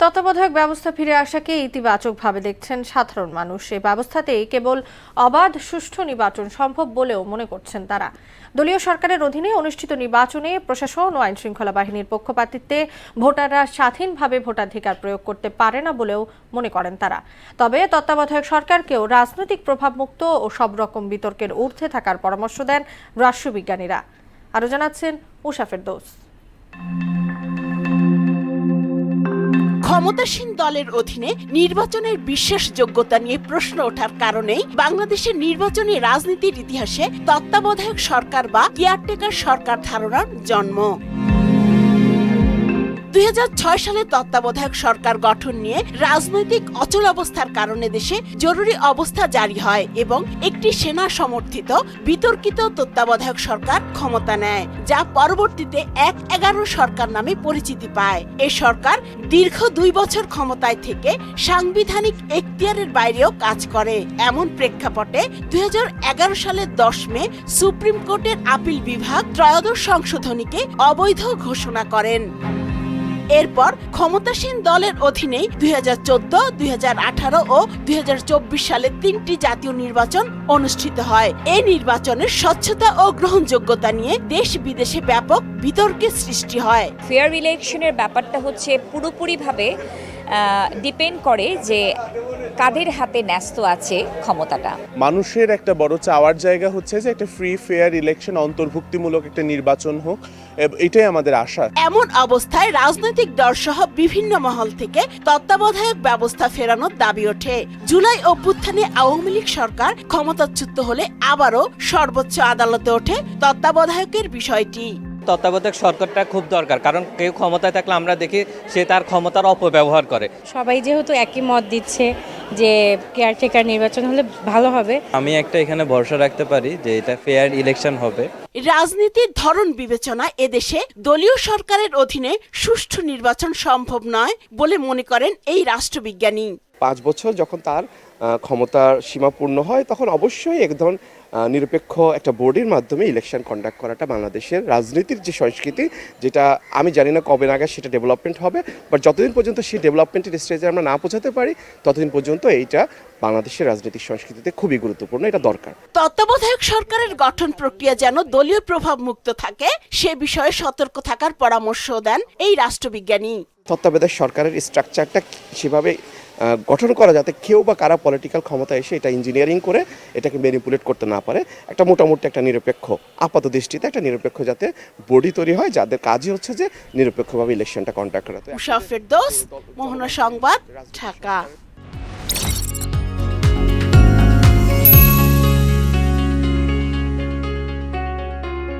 তত্ত্বাবধায়ক ব্যবস্থা ফিরে আসাকে ইতিবাচকভাবে দেখছেন সাধারণ মানুষ। এই ব্যবস্থাতেই কেবল অবাধ, সুষ্ঠু নির্বাচন সম্ভব বলেও মনে করছেন তারা। দলীয় সরকারের অধীনে অনুষ্ঠিত নির্বাচনে প্রশাসন ও আইন শৃঙ্খলা বাহিনীর পক্ষপাতিত্বে ভোটাররা স্বাধীনভাবে ভোটাধিকার প্রয়োগ করতে পারে না বলেও মনে করেন তারা। তবে তত্ত্বাবধায়ক সরকারকেও রাজনৈতিক প্রভাবমুক্ত ও সব রকম বিতর্কের ঊর্ধ্বে থাকার পরামর্শ দেন রাষ্ট্রবিজ্ঞানীরা। আরও জানাচ্ছেন উষাফের দোষ ক্ষমতাসীন দলের অধীনে নির্বাচনের বিশ্বাসযোগ্যতা নিয়ে প্রশ্ন ওঠার কারণেই বাংলাদেশের নির্বাচনী রাজনীতির ইতিহাসে তত্ত্বাবধায়ক সরকার বা কেয়ারটেকার সরকার ধারণার জন্ম। দুই হাজার ছয় সালে তত্ত্বাবধায়ক সরকার গঠন নিয়ে রাজনৈতিক অচল অবস্থার কারণে দেশে জরুরি অবস্থা জারি হয় এবং একটি সেনা সমর্থিত বিতর্কিত তত্ত্বাবধায়ক সরকার ক্ষমতা নেয়, যা পরবর্তীতে এক এগারো সরকার নামে পরিচিতি পায়। এ সরকার দীর্ঘ দুই বছর ক্ষমতায় থেকে সাংবিধানিক এখতিয়ারের বাইরেও কাজ করে। এমন প্রেক্ষাপটে দুই হাজার এগারো সালের দশ মে সুপ্রিম কোর্টের আপিল বিভাগ ত্রয়োদশ সংশোধনীকে অবৈধ ঘোষণা করেন। এরপর ক্ষমতাসীন দলের অধীনেই দুই হাজার চোদ্দ, দুই ও দুই সালে তিনটি জাতীয় নির্বাচন অনুষ্ঠিত হয়। এই নির্বাচনের স্বচ্ছতা ও গ্রহণযোগ্যতা নিয়ে দেশ বিদেশে ব্যাপক বিতর্কের সৃষ্টি হয়। ফেয়ার ইলেকশনের ব্যাপারটা হচ্ছে পুরোপুরিভাবে ডিপেন্ড করে যে কাদের হাতে ন্যস্ত আছে ক্ষমতাটা? মানুষের একটা বড় চাওয়ার জায়গা হচ্ছে যে একটা ফ্রি ফেয়ার ইলেকশন অন্তর্ভুক্তিমূলক একটা নির্বাচন হোক। এটাই আমাদের আশা। এমন অবস্থায় রাজনৈতিক দল সহ বিভিন্ন মহল থেকে তত্ত্বাবধায়ক ব্যবস্থা ফেরানোর দাবি ওঠে। জুলাই অভ্যুত্থানে আওয়ামী লীগ সরকার ক্ষমতাচ্যুত হলে আবারও সর্বোচ্চ আদালতে ওঠে তত্ত্বাবধায়কের বিষয়টি। তত্ত্বাবধায়ক সরকারটা খুব দরকার। কারণ কেউ ক্ষমতায় থাকলে আমরা দেখি সে তার ক্ষমতার অপব্যবহার করে। সবাই যেহেতু একই মত দিচ্ছে যে কেয়ারটেকার নির্বাচন হলে ভালো হবে। আমি একটা এখানে ভরসা রাখতে পারি যে এটা ফেয়ার ইলেকশন হবে। রাজনীতির ধরন বিবেচনায় এদেশে দলীয় সরকারের অধীনে সুষ্ঠু নির্বাচন সম্ভব নয় বলে মনে করেন এই রাষ্ট্রবিজ্ঞানী। পাঁচ বছর যখন তার ক্ষমতার সীমাপূর্ণ হয় তখন অবশ্যই এক ধরন নিরপেক্ষ একটা বোর্ডের মাধ্যমে ইলেকশন কন্ডাক্ট করাটা বাংলাদেশের রাজনীতির যে সংস্কৃতি যেটা আমি জানি না কবে নাগাদ সেটা ডেভেলপমেন্ট হবে বাট যতদিন পর্যন্ত সেই ডেভেলপমেন্টের স্টেজে আমরা না পৌঁছাতে পারি ততদিন পর্যন্ত এইটা বাংলাদেশের রাজনৈতিক সংস্কৃতিতে খুবই গুরুত্বপূর্ণ এটা দরকার। তত্ত্বাবধায়ক সরকারের গঠন প্রক্রিয়া যেন দলীয় প্রভাব মুক্ত থাকে সে বিষয়ে সতর্ক থাকার পরামর্শ দেন এই রাষ্ট্রবিজ্ঞানী। তত্ত্বাবধায়ক সরকারের স্ট্রাকচারটা সেভাবে গঠন করা যাতে কেউ বা কারা পলিটিক্যাল ক্ষমতা এসে এটা ইঞ্জিনিয়ারিং করে এটাকে ম্যানিপুলেট করতে না পারে, একটা মোটামুটি একটা নিরপেক্ষ, আপাত দৃষ্টিতে একটা নিরপেক্ষ যাতে বডি তৈরি হয়, যাদের কাজই হচ্ছে যে নিরপেক্ষভাবে ইলেকশনটা কন্ডাক্ট করা সংবাদ, ঢাকা।